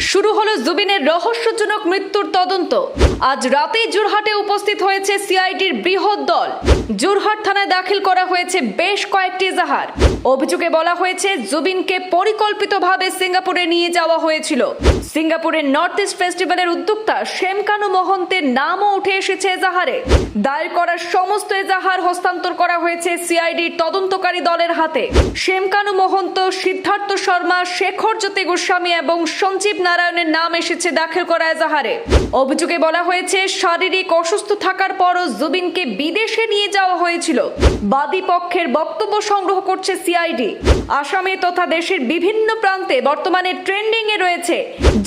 শুরু হলো জুবিনের রহস্যজনক মৃত্যুর তদন্ত। আজ রাতেই জোরহাটে উপস্থিত হয়েছে সিআইডির বৃহৎ দল। জোরহাট থানায় দাখিল করা হয়েছে বেশ কয়েকটি এজাহার অভিযোগে বলা হয়েছে, জুবিনকে পরিকল্পিতভাবে সিঙ্গাপুরে নিয়ে যাওয়া হয়েছিল। সিঙ্গাপুরের নর্থ ইস্ট ফেস্টিভ্যালের উদ্যোক্তা শ্যামকানু মহন্তের নামও উঠে এসেছে এজাহারে দায়ের করা সমস্ত এজাহার হস্তান্তর করা হয়েছে সিআইডির তদন্তকারী দলের হাতে। শ্যামকানু মহন্ত, সিদ্ধার্থ শর্মা, শেখর জ্যোতি গোস্বামী এবং সঞ্জীব নারায়ণের নাম এসেছে দাখিল করা এজাহারে অভিযোগে বলা হয়েছে, শারীরিক অসুস্থ থাকার পরও জুবিনকে বিদেশে নিয়ে যাওয়া হয়েছিল। বাদী পক্ষের বক্তব্য সংগ্রহ করছে সিআইডি আসামে তথা দেশের বিভিন্ন প্রান্তে বর্তমানে ট্রেন্ডিং এ রয়েছে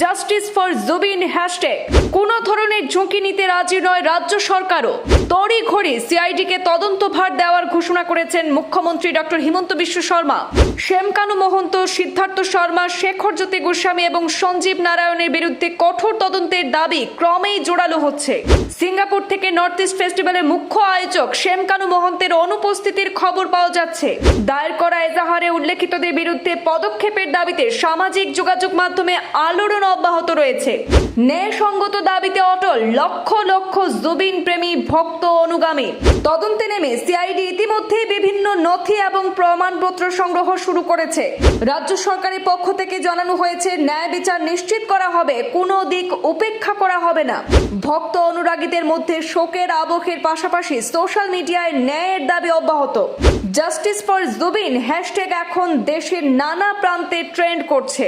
জাস্টিস ফর জুবিন হ্যাশট্যাগ। কোনো ধরনের ঝুঁকি নিতে রাজি নয় রাজ্য সরকারও। তড়ি ঘড়ি সিআইডিকে তদন্ত ভার দেওয়ার ঘোষণা করেছেন মুখ্যমন্ত্রী ডক্টর হিমন্ত বিশ্ব শর্মা। শ্যামকানু মহন্ত, সিদ্ধার্থ শর্মা, শেখর জ্যোতি গোস্বামী এবং সঞ্জীব নারায়ণের বিরুদ্ধে কঠোর তদন্তের দাবি ক্রমেই জোরালো হচ্ছে। সিঙ্গাপুর থেকে নর্থ ইস্ট ফেস্টিভ্যালের মুখ্য আয়োজক শ্যামকানু মহন্তের অনুপস্থিতির খবর পাওয়া যাচ্ছে। দায়ের করা এজাহারে উল্লেখিতদের বিরুদ্ধে পদক্ষেপের দাবিতে সামাজিক যোগাযোগ মাধ্যমে আলোড়ন অব্যাহত রয়েছে। ন্যায়সঙ্গত দাবিতে অটল লক্ষ লক্ষ জুবিন প্রেমী ভক্ত অনুগামী। তদন্তে নেমে সিআইডি ইতিমধ্যে বিভিন্ন নথি এবং প্রমাণপত্র সংগ্রহ শুরু করেছে। রাজ্য সরকারের পক্ষ থেকে জানানো হয়েছে, ন্যায় বিচার নিশ্চিত করা হবে, কোনো দিক উপেক্ষা করা হবে না। ভক্ত অনুরাগীদের মধ্যে শোকের আবহের পাশাপাশি সোশ্যাল মিডিয়ায় ন্যায়ের দাবি অব্যাহত। জাস্টিস ফর জুবিন, হ্যাশট্যাগ এখন দেশের নানা প্রান্তে ট্রেন্ড করছে।